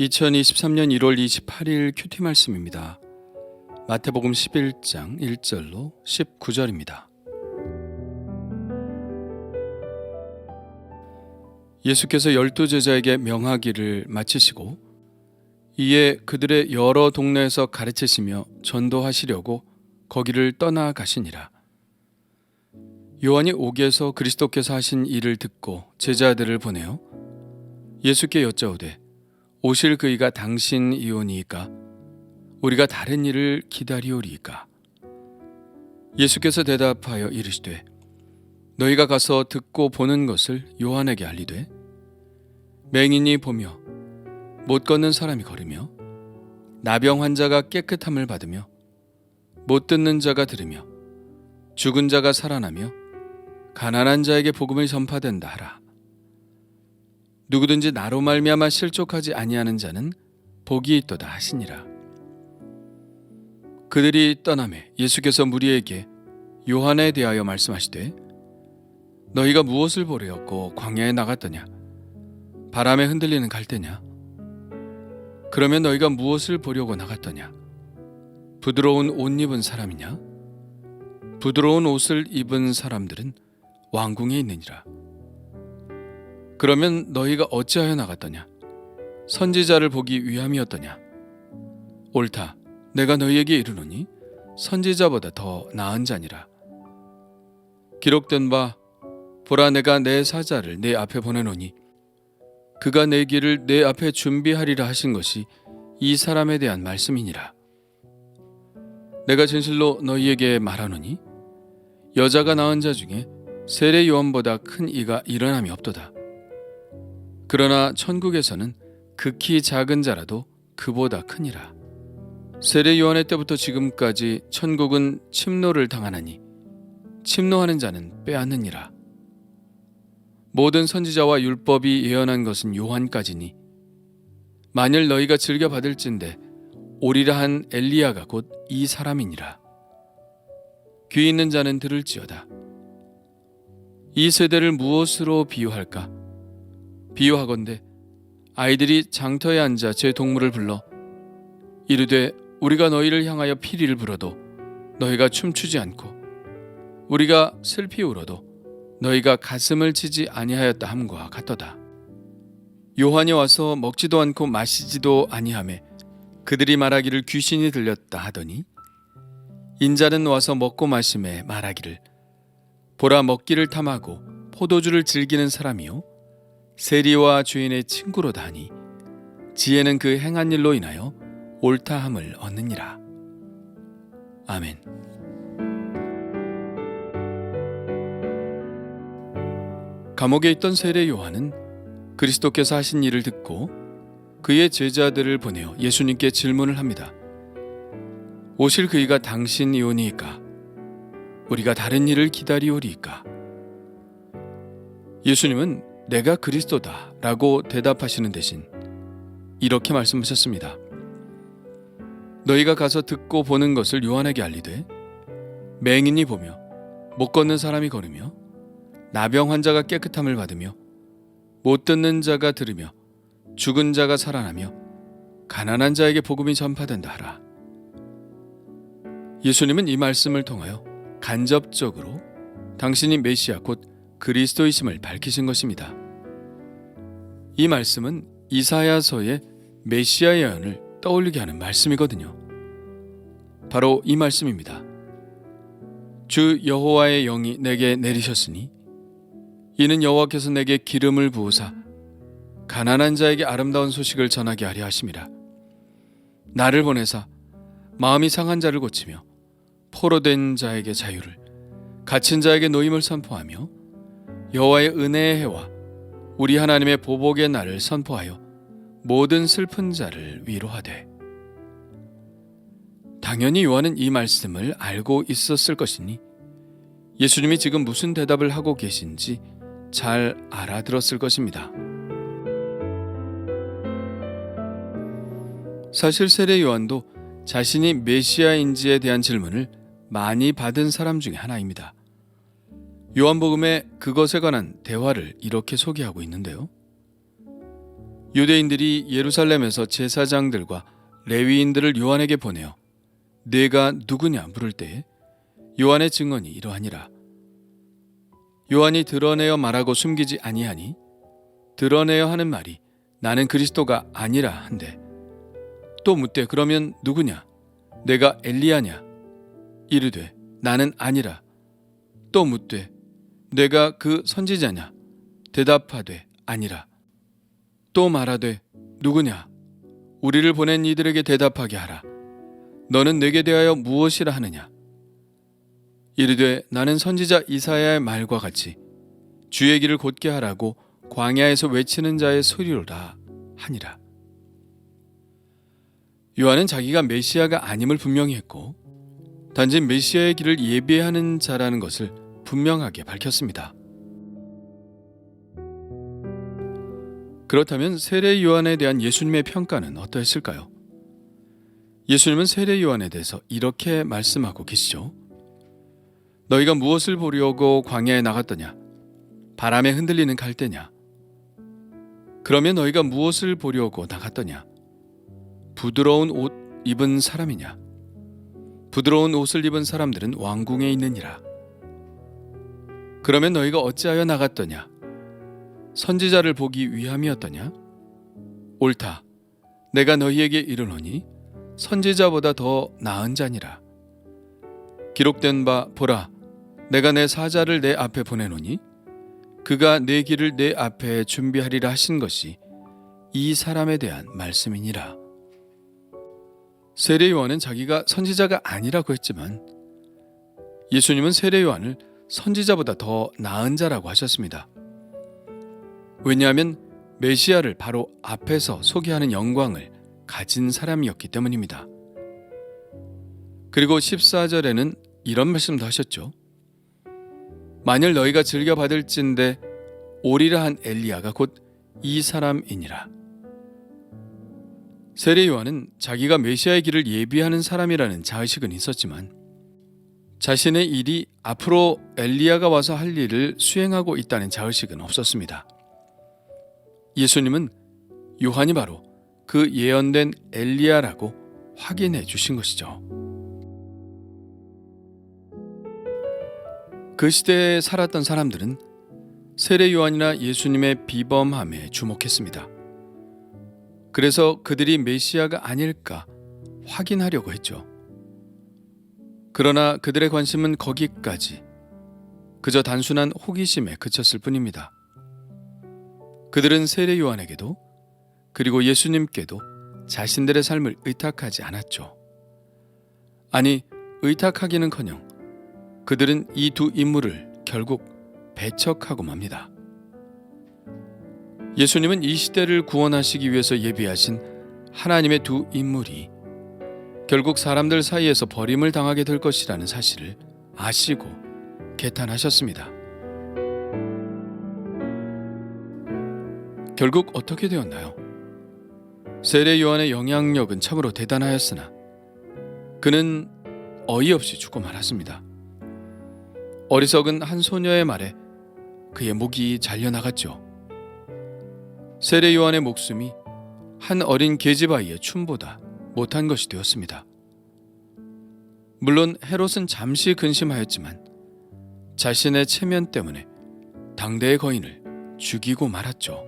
2023년 1월 28일 큐티 말씀입니다. 마태복음 11장 1절로 19절입니다. 예수께서 열두 제자에게 명하기를 마치시고 이에 그들의 여러 동네에서 가르치시며 전도하시려고 거기를 떠나 가시니라. 요한이 옥에서 그리스도께서 하신 일을 듣고 제자들을 보내어 예수께 여짜오되 오실 그이가 당신이오니이까? 우리가 다른 일을 기다리오리이까? 예수께서 대답하여 이르시되 너희가 가서 듣고 보는 것을 요한에게 알리되 맹인이 보며 못 걷는 사람이 걸으며 나병 환자가 깨끗함을 받으며 못 듣는 자가 들으며 죽은 자가 살아나며 가난한 자에게 복음을 전파된다 하라 누구든지 나로 말미암아 실족하지 아니하는 자는 복이 있도다 하시니라. 그들이 떠남에 예수께서 무리에게 요한에 대하여 말씀하시되 너희가 무엇을 보려고 광야에 나갔더냐? 바람에 흔들리는 갈대냐? 그러면 너희가 무엇을 보려고 나갔더냐? 부드러운 옷 입은 사람이냐? 부드러운 옷을 입은 사람들은 왕궁에 있느니라 그러면 너희가 어찌하여 나갔더냐? 선지자를 보기 위함이었더냐? 옳다. 내가 너희에게 이르노니 선지자보다 더 나은 자니라. 기록된 바 보라 내가 내 사자를 내 앞에 보내노니 그가 내 길을 내 앞에 준비하리라 하신 것이 이 사람에 대한 말씀이니라. 내가 진실로 너희에게 말하노니 여자가 낳은 자 중에 세례 요한보다 큰 이가 일어남이 없도다. 그러나 천국에서는 극히 작은 자라도 그보다 크니라. 세례 요한의 때부터 지금까지 천국은 침노를 당하나니 침노하는 자는 빼앗느니라. 모든 선지자와 율법이 예언한 것은 요한까지니 만일 너희가 즐겨 받을진대 오리라 한 엘리야가 곧 이 사람이니라. 귀 있는 자는 들을지어다. 이 세대를 무엇으로 비유할까? 비유하건대 아이들이 장터에 앉아 제 동물을 불러 이르되 우리가 너희를 향하여 피리를 불어도 너희가 춤추지 않고 우리가 슬피 울어도 너희가 가슴을 치지 아니하였다 함과 같도다. 요한이 와서 먹지도 않고 마시지도 아니하매 그들이 말하기를 귀신이 들렸다 하더니 인자는 와서 먹고 마심에 말하기를 보라 먹기를 탐하고 포도주를 즐기는 사람이요 세리와 주인의 친구로다 하니 지혜는 그 행한 일로 인하여 옳다함을 얻느니라. 아멘. 감옥에 있던 세례 요한은 그리스도께서 하신 일을 듣고 그의 제자들을 보내어 예수님께 질문을 합니다. 오실 그이가 당신이오니이까 우리가 다른 일을 기다리오리이까 예수님은 내가 그리스도다 라고 대답하시는 대신 이렇게 말씀하셨습니다. 너희가 가서 듣고 보는 것을 요한에게 알리되 맹인이 보며 못 걷는 사람이 걸으며 나병 환자가 깨끗함을 받으며 못 듣는 자가 들으며 죽은 자가 살아나며 가난한 자에게 복음이 전파된다 하라. 예수님은 이 말씀을 통하여 간접적으로 당신이 메시아 곧 그리스도이심을 밝히신 것입니다. 이 말씀은 이사야서의 메시아 예언을 떠올리게 하는 말씀이거든요. 바로 이 말씀입니다. 주 여호와의 영이 내게 내리셨으니 이는 여호와께서 내게 기름을 부으사 가난한 자에게 아름다운 소식을 전하게 하려 하심이라. 나를 보내사 마음이 상한 자를 고치며 포로된 자에게 자유를 갇힌 자에게 노임을 선포하며 여호와의 은혜의 해와 우리 하나님의 보복의 날을 선포하여 모든 슬픈 자를 위로하되 당연히 요한은 이 말씀을 알고 있었을 것이니 예수님이 지금 무슨 대답을 하고 계신지 잘 알아들었을 것입니다. 사실 세례 요한도 자신이 메시아인지에 대한 질문을 많이 받은 사람 중에 하나입니다. 요한복음에 그것에 관한 대화를 이렇게 소개하고 있는데요. 유대인들이 예루살렘에서 제사장들과 레위인들을 요한에게 보내어 네가 누구냐? 물을 때에 요한의 증언이 이러하니라. 요한이 드러내어 말하고 숨기지 아니하니 드러내어 하는 말이 나는 그리스도가 아니라 한데 또 묻되 그러면 누구냐? 내가 엘리야냐? 이르되 나는 아니라. 또 묻되 내가 그 선지자냐? 대답하되 아니라. 또 말하되 누구냐? 우리를 보낸 이들에게 대답하게 하라. 너는 내게 대하여 무엇이라 하느냐? 이르되 나는 선지자 이사야의 말과 같이 주의 길을 곧게 하라고 광야에서 외치는 자의 소리로라 하니라. 요한은 자기가 메시아가 아님을 분명히 했고 단지 메시아의 길을 예비하는 자라는 것을 분명하게 밝혔습니다. 그렇다면 세례 요한에 대한 예수님의 평가는 어떠했을까요? 예수님은 세례 요한에 대해서 이렇게 말씀하고 계시죠. 너희가 무엇을 보려고 광야에 나갔더냐? 바람에 흔들리는 갈대냐? 그러면 너희가 무엇을 보려고 나갔더냐? 부드러운 옷 입은 사람이냐? 부드러운 옷을 입은 사람들은 왕궁에 있느니라. 그러면 너희가 어찌하여 나갔더냐? 선지자를 보기 위함이었더냐? 옳다. 내가 너희에게 이르노니 선지자보다 더 나은 자니라. 기록된 바 보라, 내가 내 사자를 내 앞에 보내노니 그가 내 길을 내 앞에 준비하리라 하신 것이 이 사람에 대한 말씀이니라. 세례 요한은 자기가 선지자가 아니라고 했지만 예수님은 세례 요한을 선지자보다 더 나은 자라고 하셨습니다. 왜냐하면 메시아를 바로 앞에서 소개하는 영광을 가진 사람이었기 때문입니다. 그리고 14절에는 이런 말씀도 하셨죠. 만일 너희가 즐겨 받을진대 오리라 한 엘리야가 곧 이 사람이니라. 세례 요한은 자기가 메시아의 길을 예비하는 사람이라는 자의식은 있었지만 자신의 일이 앞으로 엘리야가 와서 할 일을 수행하고 있다는 자의식은 없었습니다. 예수님은 요한이 바로 그 예언된 엘리야라고 확인해 주신 것이죠. 그 시대에 살았던 사람들은 세례 요한이나 예수님의 비범함에 주목했습니다. 그래서 그들이 메시아가 아닐까 확인하려고 했죠. 그러나 그들의 관심은 거기까지 그저 단순한 호기심에 그쳤을 뿐입니다. 그들은 세례 요한에게도 그리고 예수님께도 자신들의 삶을 의탁하지 않았죠. 아니, 의탁하기는커녕 그들은 이 두 인물을 결국 배척하고 맙니다. 예수님은 이 시대를 구원하시기 위해서 예비하신 하나님의 두 인물이 결국 사람들 사이에서 버림을 당하게 될 것이라는 사실을 아시고 개탄하셨습니다. 결국 어떻게 되었나요? 세례 요한의 영향력은 참으로 대단하였으나 그는 어이없이 죽고 말았습니다. 어리석은 한 소녀의 말에 그의 목이 잘려나갔죠. 세례 요한의 목숨이 한 어린 계집아이의 춤보다 못한 것이 되었습니다. 물론 헤롯은 잠시 근심하였지만 자신의 체면 때문에 당대의 거인을 죽이고 말았죠.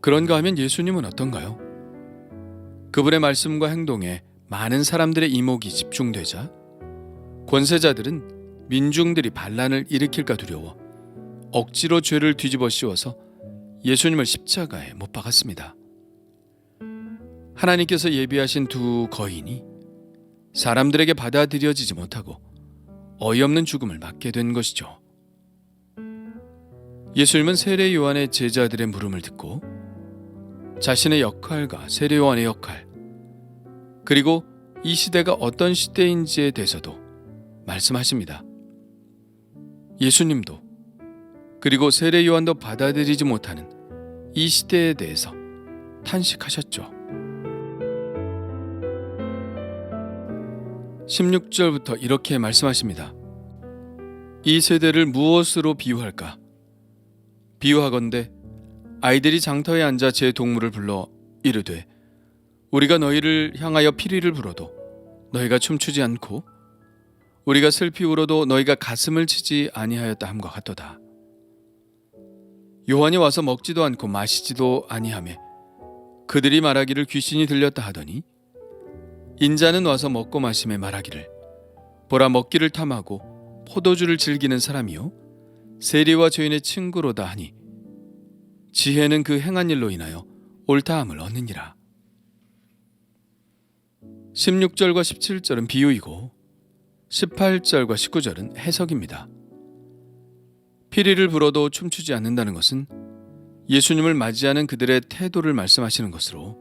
그런가 하면 예수님은 어떤가요? 그분의 말씀과 행동에 많은 사람들의 이목이 집중되자 권세자들은 민중들이 반란을 일으킬까 두려워 억지로 죄를 뒤집어 씌워서 예수님을 십자가에 못 박았습니다. 하나님께서 예비하신 두 거인이 사람들에게 받아들여지지 못하고 어이없는 죽음을 맞게 된 것이죠. 예수님은 세례 요한의 제자들의 물음을 듣고 자신의 역할과 세례 요한의 역할 그리고 이 시대가 어떤 시대인지에 대해서도 말씀하십니다. 예수님도 그리고 세례 요한도 받아들이지 못하는 이 시대에 대해서 탄식하셨죠. 16절부터 이렇게 말씀하십니다. 이 세대를 무엇으로 비유할까? 비유하건대 아이들이 장터에 앉아 제 동물을 불러 이르되 우리가 너희를 향하여 피리를 불어도 너희가 춤추지 않고 우리가 슬피 울어도 너희가 가슴을 치지 아니하였다 함과 같도다. 요한이 와서 먹지도 않고 마시지도 아니하며 그들이 말하기를 귀신이 들렸다 하더니 인자는 와서 먹고 마심에 말하기를 보라 먹기를 탐하고 포도주를 즐기는 사람이요 세리와 죄인의 친구로다 하니 지혜는 그 행한 일로 인하여 옳다함을 얻느니라. 16절과 17절은 비유이고 18절과 19절은 해석입니다. 피리를 불어도 춤추지 않는다는 것은 예수님을 맞이하는 그들의 태도를 말씀하시는 것으로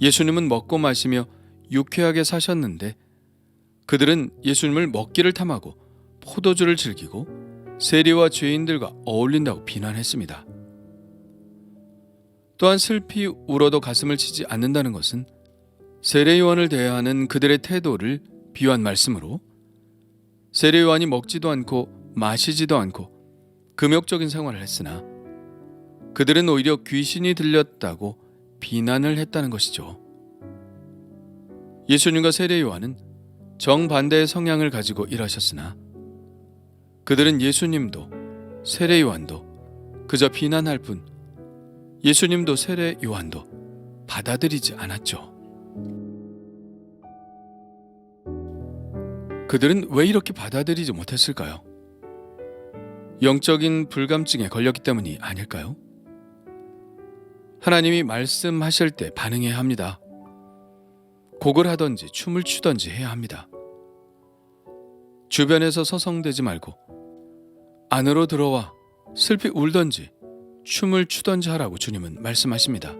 예수님은 먹고 마시며 유쾌하게 사셨는데 그들은 예수님을 먹기를 탐하고 포도주를 즐기고 세리와 죄인들과 어울린다고 비난했습니다. 또한 슬피 울어도 가슴을 치지 않는다는 것은 세례요한을 대하는 그들의 태도를 비유한 말씀으로 세례요한이 먹지도 않고 마시지도 않고 금욕적인 생활을 했으나 그들은 오히려 귀신이 들렸다고 비난을 했다는 것이죠. 예수님과 세례 요한은 정반대의 성향을 가지고 일하셨으나 그들은 예수님도 세례 요한도 그저 비난할 뿐 예수님도 세례 요한도 받아들이지 않았죠. 그들은 왜 이렇게 받아들이지 못했을까요? 영적인 불감증에 걸렸기 때문이 아닐까요? 하나님이 말씀하실 때 반응해야 합니다. 곡을 하든지 춤을 추든지 해야 합니다. 주변에서 서성대지 말고 안으로 들어와 슬피 울든지 춤을 추든지 하라고 주님은 말씀하십니다.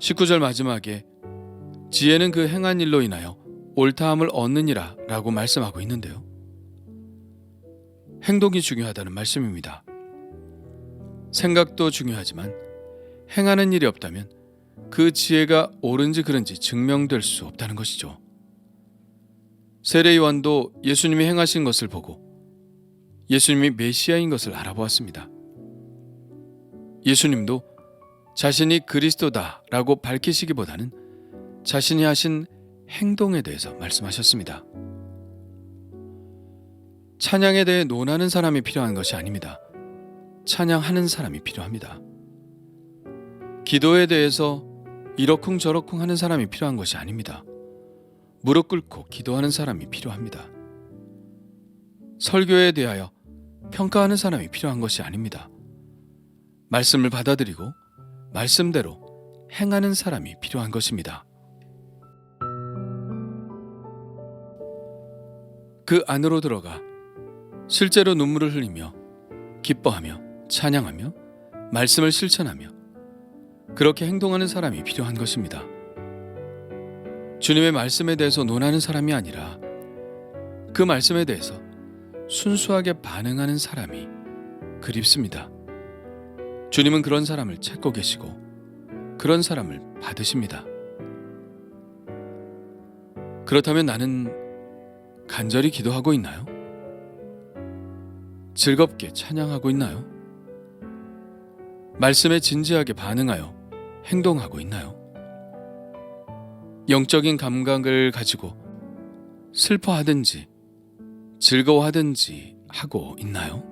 19절 마지막에 지혜는 그 행한 일로 인하여 옳다함을 얻느니라 라고 말씀하고 있는데요. 행동이 중요하다는 말씀입니다. 생각도 중요하지만 행하는 일이 없다면 그 지혜가 옳은지 그른지 증명될 수 없다는 것이죠. 세례 요한도 예수님이 행하신 것을 보고 예수님이 메시아인 것을 알아보았습니다. 예수님도 자신이 그리스도다라고 밝히시기보다는 자신이 하신 행동에 대해서 말씀하셨습니다. 찬양에 대해 논하는 사람이 필요한 것이 아닙니다. 찬양하는 사람이 필요합니다. 기도에 대해서 이러쿵저러쿵 하는 사람이 필요한 것이 아닙니다. 무릎 꿇고 기도하는 사람이 필요합니다. 설교에 대하여 평가하는 사람이 필요한 것이 아닙니다. 말씀을 받아들이고 말씀대로 행하는 사람이 필요한 것입니다. 그 안으로 들어가 실제로 눈물을 흘리며 기뻐하며 찬양하며 말씀을 실천하며 그렇게 행동하는 사람이 필요한 것입니다. 주님의 말씀에 대해서 논하는 사람이 아니라 그 말씀에 대해서 순수하게 반응하는 사람이 그립습니다. 주님은 그런 사람을 찾고 계시고 그런 사람을 받으십니다. 그렇다면 나는 간절히 기도하고 있나요? 즐겁게 찬양하고 있나요? 말씀에 진지하게 반응하여 행동하고 있나요? 영적인 감각을 가지고 슬퍼하든지 즐거워하든지 하고 있나요?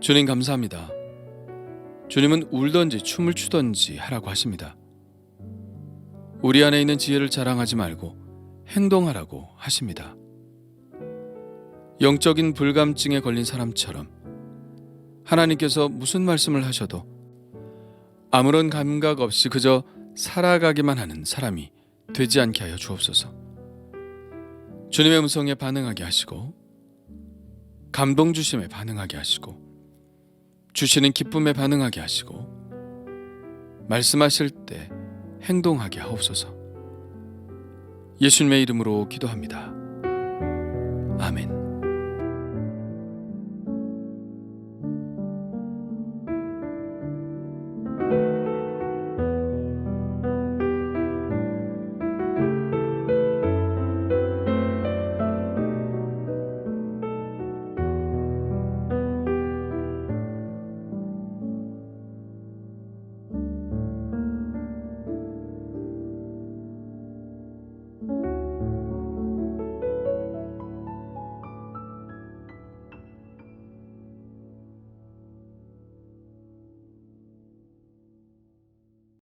주님 감사합니다. 주님은 울던지 춤을 추던지 하라고 하십니다. 우리 안에 있는 지혜를 자랑하지 말고 행동하라고 하십니다. 영적인 불감증에 걸린 사람처럼 하나님께서 무슨 말씀을 하셔도 아무런 감각 없이 그저 살아가기만 하는 사람이 되지 않게 하여 주옵소서. 주님의 음성에 반응하게 하시고 감동 주심에 반응하게 하시고 주시는 기쁨에 반응하게 하시고 말씀하실 때 행동하게 하옵소서. 예수님의 이름으로 기도합니다. 아멘.